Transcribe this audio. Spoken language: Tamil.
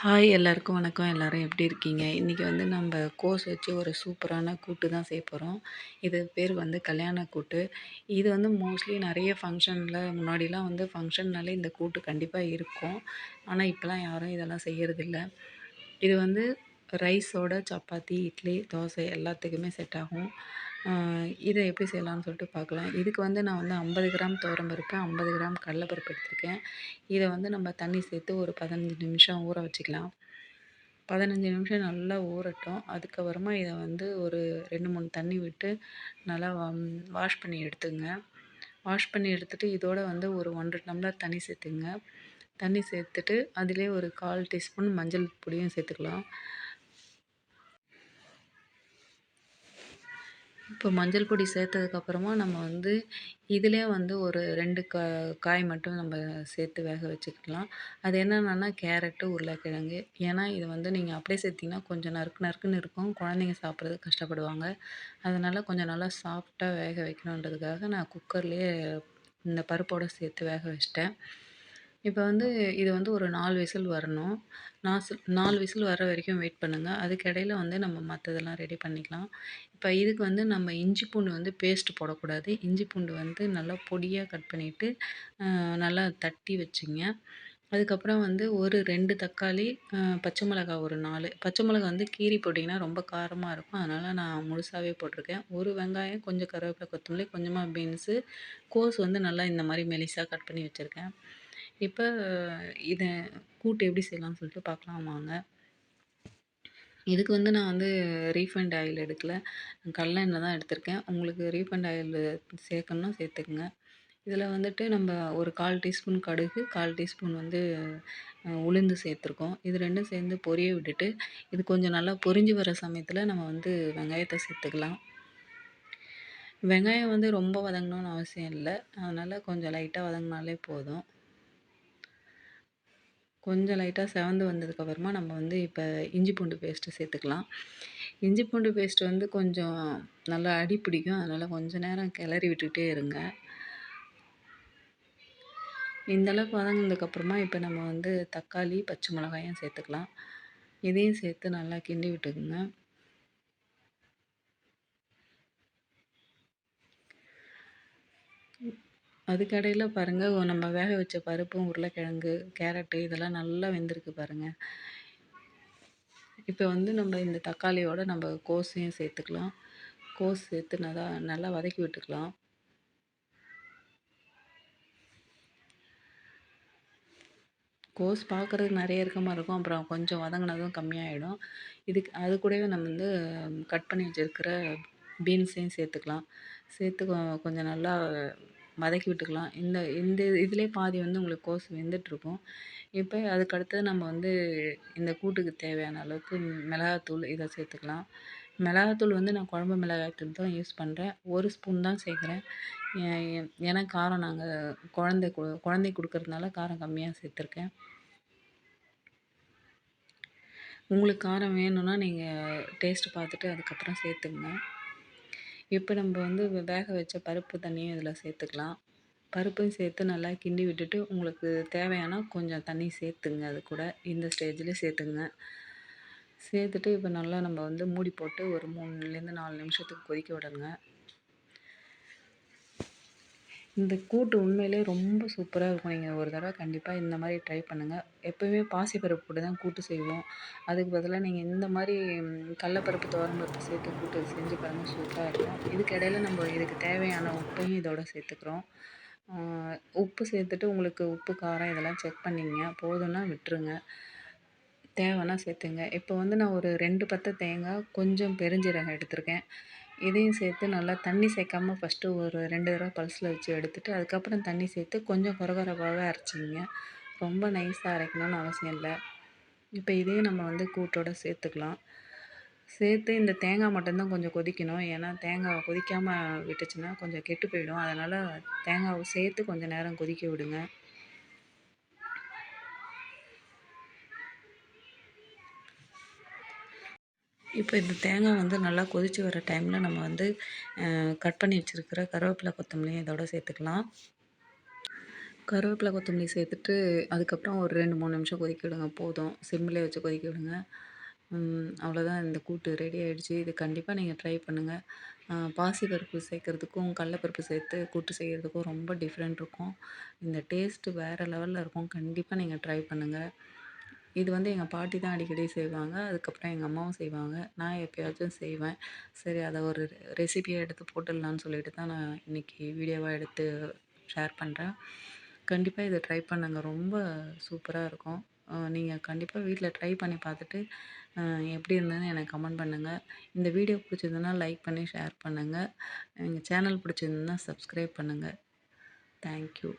ஹாய் எல்லாருக்கும் வணக்கம். எல்லாரும் எப்படி இருக்கீங்க? இன்றைக்கி வந்து நம்ம கோஸ் வச்சு ஒரு சூப்பரான கூட்டு தான் செய்ய போகிறோம் இது பேர் வந்து கல்யாண கூட்டு. இது வந்து மோஸ்ட்லி நிறைய ஃபங்க்ஷனில் முன்னாடிலாம் வந்து ஃபங்க்ஷன்னாலே இந்த கூட்டு கண்டிப்பாக இருக்கும். ஆனால் இப்போலாம் யாரும் இதெல்லாம் செய்கிறதில்ல இது வந்து ரைஸோட சப்பாத்தி இட்லி தோசை எல்லாத்துக்குமே செட் ஆகும். இதை எப்படி செய்யலாம்னு சொல்லிட்டு பார்க்கலாம். இதுக்கு வந்து நான் வந்து ஐம்பது கிராம் துவரம்பருப்பு ஐம்பது கிராம் கடலப்பருப்பு எடுத்திருக்கேன். இதை வந்து நம்ம தண்ணி சேர்த்து ஒரு பதினஞ்சு நிமிஷம் ஊற வச்சுக்கலாம். பதினஞ்சு நிமிஷம் நல்லா ஊறட்டும். அதுக்கப்புறமா இதை வந்து ஒரு ரெண்டு மூணு தண்ணி விட்டு நல்லா வாஷ் பண்ணி எடுத்துங்க. வாஷ் பண்ணி எடுத்துகிட்டு இதோட வந்து ஒரு ஒன்றரை டம்ளர் தண்ணி சேர்த்துங்க. தண்ணி சேர்த்துட்டு அதிலே ஒரு கால் டீஸ்பூன் மஞ்சள் பொடியும் சேர்த்துக்கலாம். இப்போ மஞ்சள் பொடி சேர்த்ததுக்கப்புறமா நம்ம வந்து இதிலே வந்து ஒரு ரெண்டு கா காய் மட்டும் நம்ம சேர்த்து வேக வச்சுக்கலாம். அது என்னென்னா கேரட்டு உருளைக்கிழங்கு. ஏன்னா இது வந்து நீங்கள் அப்படியே சேர்த்திங்கன்னா கொஞ்சம் நறுக்கு நறுக்குன்னு இருக்கும். குழந்தைங்க சாப்பிட்றதுக்கு கஷ்டப்படுவாங்க. அதனால் கொஞ்சம் நல்லா சாஃப்டாக வேக வைக்கணுன்றதுக்காக நான் குக்கர்லேயே இந்த பருப்போடு சேர்த்து வேக வச்சிட்டேன். இப்போ வந்து இது வந்து ஒரு நாலு விசில் வரணும். நாசில் நாலு விசில் வர வரைக்கும் வெயிட் பண்ணுங்கள் அதுக்கிடையில் வந்து நம்ம மற்றதெல்லாம் ரெடி பண்ணிக்கலாம். இப்போ இதுக்கு வந்து நம்ம இஞ்சி பூண்டு வந்து பேஸ்ட் போடக்கூடாது. இஞ்சி பூண்டு வந்து நல்லா பொடியாக கட் பண்ணிவிட்டு நல்லா தட்டி வச்சுங்க. அதுக்கப்புறம் வந்து ஒரு ரெண்டு தக்காளி பச்சை மிளகா ஒரு நாலு. பச்சை மிளகா வந்து கீரி போட்டிங்கன்னா ரொம்ப காரமாக இருக்கும். அதனால் நான் முழுசாகவே போட்டிருக்கேன். ஒரு வெங்காயம் கொஞ்சம் கருவேப்பிலை கொத்தமல்லி கொஞ்சமாக பீன்ஸு கோஸ் வந்து நல்லா இந்த மாதிரி மெலிசாக கட் பண்ணி வச்சுருக்கேன். இப்போ இதை கூட்டு எப்படி செய்யலாம்னு சொல்லிட்டு பார்க்கலாம் வாங்க இதுக்கு வந்து நான் வந்து ரீஃபைண்ட் ஆயில் எடுக்கல. கடல எண்ணெய் தான் எடுத்திருக்கேன். உங்களுக்கு ரீஃபைண்ட் ஆயில் சேர்க்கணுன்னா சேர்த்துக்குங்க. இதில் வந்துட்டு நம்ம ஒரு கால் டீஸ்பூன் கடுகு கால் டீஸ்பூன் வந்து உளுந்து சேர்த்துருக்கோம். இது ரெண்டும் சேர்ந்து பொரிய விட்டுட்டு இது கொஞ்சம் நல்லா பொரிஞ்சு வர சமயத்தில் நம்ம வந்து வெங்காயத்தை சேர்த்துக்கலாம். வெங்காயம் வந்து ரொம்ப வதங்கணும்னு அவசியம் இல்லை. அதனால் கொஞ்சம் லைட்டாக வதங்கினாலே போதும். கொஞ்சம் லைட்டாக செவந்து வந்ததுக்கப்புறமா நம்ம வந்து இப்போ இஞ்சி பூண்டு பேஸ்ட்டு சேர்த்துக்கலாம். இஞ்சி பூண்டு பேஸ்ட்டு வந்து கொஞ்சம் நல்லா அடி பிடிக்கும். அதனால் கொஞ்சம் நேரம் கிளறி விட்டுகிட்டே இருங்க. இந்தளவுக்கு வதங்கினதுக்கப்புறமா இப்போ நம்ம வந்து தக்காளி பச்சை மிளகாயும் சேர்த்துக்கலாம். இதையும் சேர்த்து நல்லா கிண்டி விட்டுக்குங்க. அதுக்கடையில் பாருங்கள் நம்ம வேக வச்ச பருப்பும் உருளைக்கிழங்கு கேரட்டு இதெல்லாம் நல்லா வெந்திருக்கு பாருங்கள் இப்போ வந்து நம்ம இந்த தக்காளியோட நம்ம கோஸையும் சேர்த்துக்கலாம். கோஸ் சேர்த்து நல்லா நல்லா வதக்கி விட்டுக்கலாம். கோஸ் பார்க்குறதுக்கு நிறைய இருக்க மாதிரி இருக்கும். அப்புறம் கொஞ்சம் வதங்கினதும் கம்மியாகிடும் இதுக்கு அது கூடவே நம்ம வந்து கட் பண்ணி வச்சுருக்கிற பீன்ஸையும் சேர்த்துக்கலாம். சேர்த்து கொஞ்சம் நல்லா வதக்கி விட்டுக்கலாம். இந்த இந்த இதுலேயே பாதி வந்து உங்களுக்கு கோஸ் வெந்துட்டுருக்கும். இப்போ அதுக்கடுத்தது நம்ம வந்து இந்த கூட்டுக்கு தேவையான அளவுக்கு மிளகாத்தூள் இதை சேர்த்துக்கலாம். மிளகாத்தூள் வந்து நான் குழம்பு மிளகாய்த்தூள் தான் யூஸ் பண்ணுறேன் ஒரு ஸ்பூன் தான் சேர்க்குறேன். ஏன்னா காரம் நாங்கள் குழந்தை குழந்தை கொடுக்கறதுனால காரம் கம்மியாக சேர்த்துருக்கேன். உங்களுக்கு காரம் வேணும்னா நீங்கள் டேஸ்ட்டு பார்த்துட்டு அதுக்கப்புறம் சேர்த்துங்க இப்போ நம்ம வந்து வேக வச்ச பருப்பு தண்ணியும் இதில் சேர்த்துக்கலாம். பருப்பையும் சேர்த்து நல்லா கிண்டி விட்டுட்டு உங்களுக்கு தேவையான கொஞ்சம் தண்ணி சேர்த்துங்க அது கூட. இந்த ஸ்டேஜில் சேர்த்துங்க. சேர்த்துட்டு இப்போ நல்லா நம்ம வந்து மூடி போட்டு ஒரு மூணுலேருந்து நாலு நிமிஷத்துக்கு கொதிக்க விடணுங்க. இந்த கூட்டு உண்மையிலே ரொம்ப சூப்பராக இருக்கும். நீங்கள் ஒரு தடவை கண்டிப்பாக இந்த மாதிரி ட்ரை பண்ணுங்கள் எப்போயுமே பாசிப்பருப்பு போட்டு தான் கூட்டு செய்வோம். அதுக்கு பதிலாக நீங்கள் இந்த மாதிரி கடலப்பருப்பு துவரம்பருப்பு சேர்த்து கூட்டு செஞ்சு பாருங்கள் சூப்பராக இருக்கும். இதுக்கு இடையில நம்ம இதுக்கு தேவையான உப்பையும் இதோட சேர்த்துக்கிறோம். உப்பு சேர்த்துட்டு உங்களுக்கு உப்பு காரம் இதெல்லாம் செக் பண்ணிங்க. போதும்னா விட்டுருங்க. தேவைன்னா சேர்த்துங்க. இப்போ வந்து நான் ஒரு ரெண்டு பத்தை தேங்காய் கொஞ்சம் பெருஞ்சீரகம் எடுத்திருக்கேன். இதையும் சேர்த்து நல்லா தண்ணி சேர்க்காம ஃபஸ்ட்டு ஒரு ரெண்டு தடவை பல்ஸில் வச்சு எடுத்துகிட்டு அதுக்கப்புறம் தண்ணி சேர்த்து கொஞ்சம் கொரகொரப்பாகவே அரைச்சிங்க ரொம்ப நைஸாக அரைக்கணும்னு அவசியம் இல்லை. இப்போ இதையும் நம்ம வந்து கூட்டோட சேர்த்துக்கலாம். சேர்த்து இந்த தேங்காய் மட்டும்தான் கொஞ்சம் கொதிக்கணும். ஏன்னா தேங்காய் கொதிக்காமல் விட்டுச்சுன்னா கொஞ்சம் கெட்டு போயிடும். அதனால் தேங்காவை சேர்த்து கொஞ்சம் நேரம் கொதிக்க விடுங்க. இப்போ இந்த தேங்காய் வந்து நல்லா கொதித்து வர டைமில் நம்ம வந்து கட் பண்ணி வச்சுருக்கிற கருவேப்பிலை கொத்தமல்லியும் இதோட சேர்த்துக்கலாம் கருவேப்பிலை, கொத்தமல்லி சேர்த்துட்டு, அதுக்கப்புறம் ஒரு 2, 3 நிமிஷம் கொதிக்க விடுங்க போதும். சிம்மிலே வச்சு கொதிக்க விடுங்க. அவ்வளோதான் இந்த கூட்டு ரெடி ஆகிடுச்சு இது கண்டிப்பாக நீங்கள் ட்ரை பண்ணுங்கள் பாசிப்பருப்பு சேர்க்குறதுக்கும் கடலப்பருப்பு சேர்த்து கூட்டு செய்கிறதுக்கும் ரொம்ப டிஃப்ரெண்ட் இருக்கும். இந்த டேஸ்ட்டு வேறு லெவலில் இருக்கும். கண்டிப்பாக நீங்கள் ட்ரை பண்ணுங்கள் இது வந்து எங்கள் பாட்டி தான் அடிக்கடி செய்வாங்க. அதுக்கப்புறம் எங்கள் அம்மாவும் செய்வாங்க. நான் எப்பயாச்சும் செய்வேன். சரி அதை ஒரு ரெசிபியாக எடுத்து போட்டுடலான்னு சொல்லிட்டு தான் நான் இன்னைக்கு வீடியோவாக எடுத்து ஷேர் பண்ணுறேன் கண்டிப்பாக இதை ட்ரை பண்ணுங்க. ரொம்ப சூப்பராக இருக்கும். நீங்கள் கண்டிப்பாக வீட்டில் ட்ரை பண்ணி பார்த்துட்டு, எப்படி இருந்ததுன்னு எனக்கு கமெண்ட் பண்ணுங்கள் இந்த வீடியோ பிடிச்சிருந்ததுன்னா லைக் பண்ணி ஷேர் பண்ணுங்கள் எங்கள் சேனல் பிடிச்சிருந்ததுன்னா சப்ஸ்கிரைப் பண்ணுங்கள் தேங்க் யூ.